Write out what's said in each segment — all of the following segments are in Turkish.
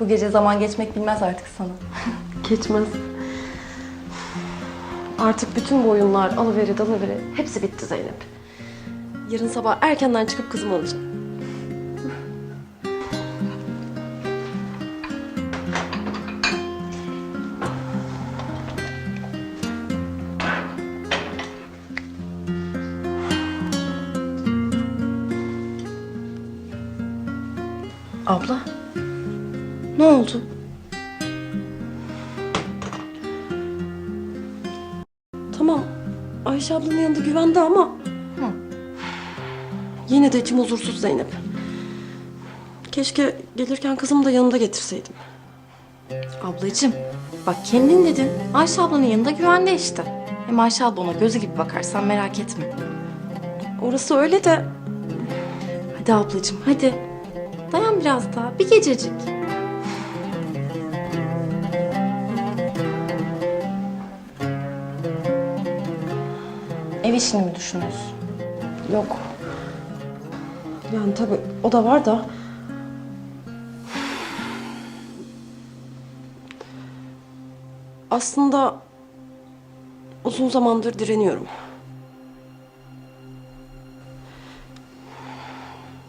Bu gece zaman geçmek bilmez artık sana. Geçmez. Artık bütün bu oyunlar, alıveri dalıveri hepsi bitti Zeynep. Yarın sabah erkenden çıkıp kızımı alacağım. Abla, ne oldu? Tamam. Ayşe ablanın yanında güvende ama... Yine de içim huzursuz Zeynep. Keşke gelirken kızımı da yanında getirseydim. Ablacığım bak kendin dedin. Ayşe ablanın yanında güvende işte. Hem Ayşe abla ona gözü gibi bakar sen merak etme. Orası öyle de... Hadi ablacığım hadi. Dayan biraz daha bir gececik. Ev işini mi düşünüyorsun? Yok. Yani tabii o da var da... Aslında uzun zamandır direniyorum.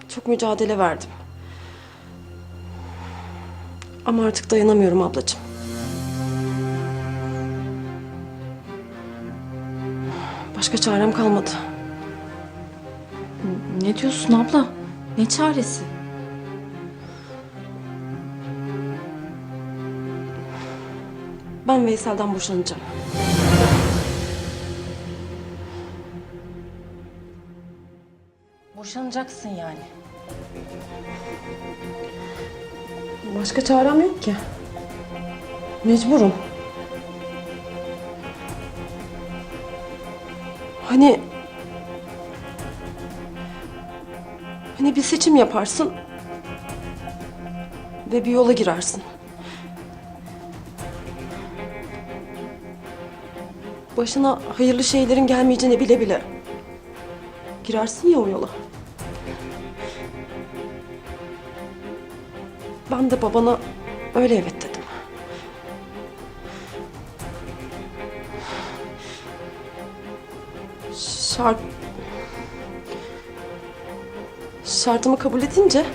Çok mücadele verdim. Ama artık dayanamıyorum ablacığım. Başka çarem kalmadı. Ne diyorsun abla? Ne çaresi? Ben Veysel'den boşanacağım. Boşanacaksın yani. Başka çarem yok ki. Mecburum. Hani... Hani bir seçim yaparsın ve bir yola girersin. Başına hayırlı şeylerin gelmeyeceğini bile bile girersin ya o yola. Ben de babana öyle evet Şart... Şartımı kabul edince...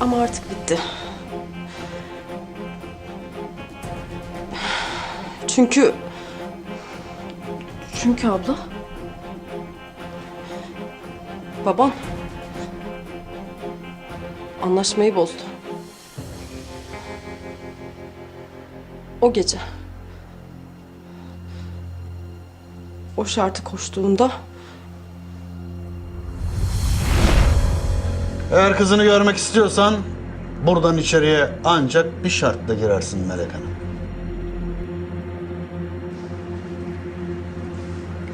Ama artık bitti. Çünkü... Çünkü abla. Babam anlaşmayı bozdu. O gece o şartı koştuğunda Eğer kızını görmek istiyorsan buradan içeriye ancak bir şartla girersin Melek Hanım.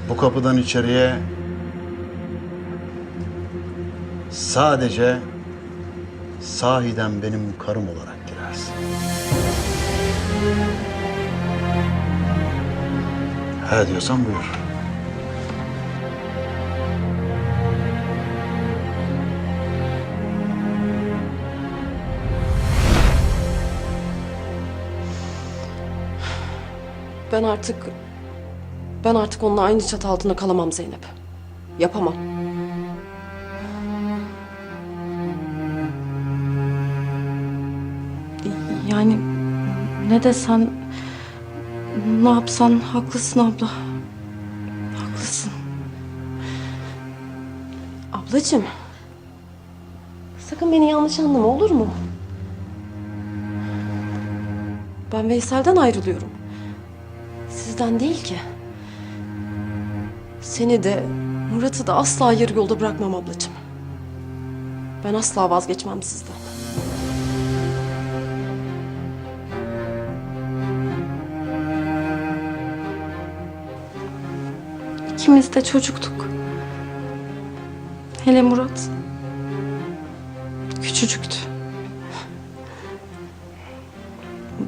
Bu kapıdan içeriye sadece sahiden benim karım olarak girersin. He diyorsan buyur. ben artık ben artık onunla aynı çatı altında kalamam Zeynep. Yapamam. Ne desen ne yapsan haklısın abla. Haklısın. Ablacığım. Sakın beni yanlış anlama olur mu? Ben Veysel'den ayrılıyorum. Sizden değil ki. Seni de Murat'ı da asla yarı yolda bırakmam ablacığım. Ben asla vazgeçmem sizden. İkimiz de çocuktuk. Hele Murat. Küçücüktü.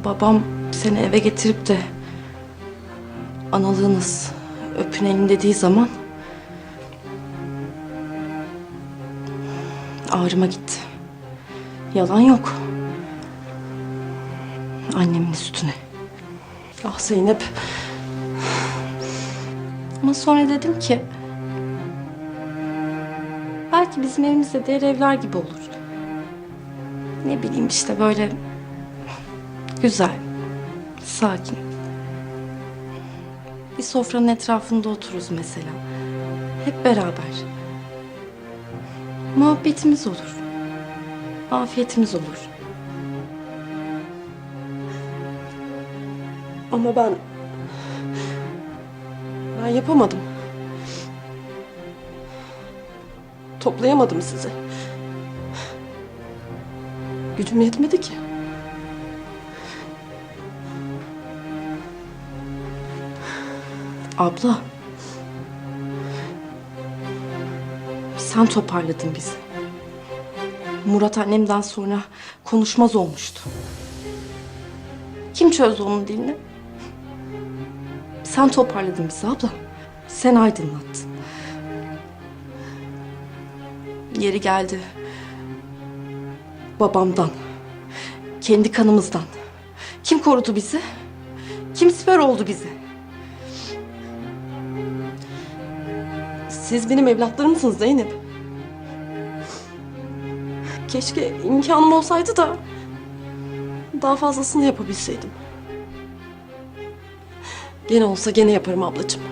Babam seni eve getirip de analığınız öpünelim dediği zaman ağrıma gitti. Yalan yok. Annemin üstüne. Ah Zeynep. Ama sonra dedim ki... Belki bizim evimizde diğer evler gibi olur. Ne bileyim işte böyle... Güzel, sakin. Bir sofranın etrafında otururuz mesela. Hep beraber. Muhabbetimiz olur. Afiyetimiz olur. Ama ben... Ben yapamadım. Toplayamadım sizi. Gücüm yetmedi ki. Abla. Sen toparladın bizi. Murat annemden sonra konuşmaz olmuştu. Kim çözdü onun dilini? Sen toparladın bizi abla. Sen aydınlattın. Yeri geldi. Babamdan. Kendi kanımızdan. Kim korudu bizi? Kim siper oldu bizi? Siz benim evlatlarımsınız Zeynep. Keşke imkanım olsaydı da daha fazlasını yapabilseydim. Gene olsa gene yaparım ablacığım.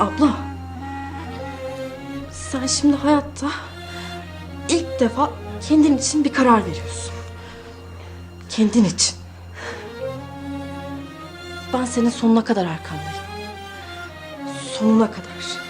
Abla. Sen şimdi hayatta ilk defa kendin için bir karar veriyorsun. Kendin için. Ben senin sonuna kadar arkandayım. Sonuna kadar.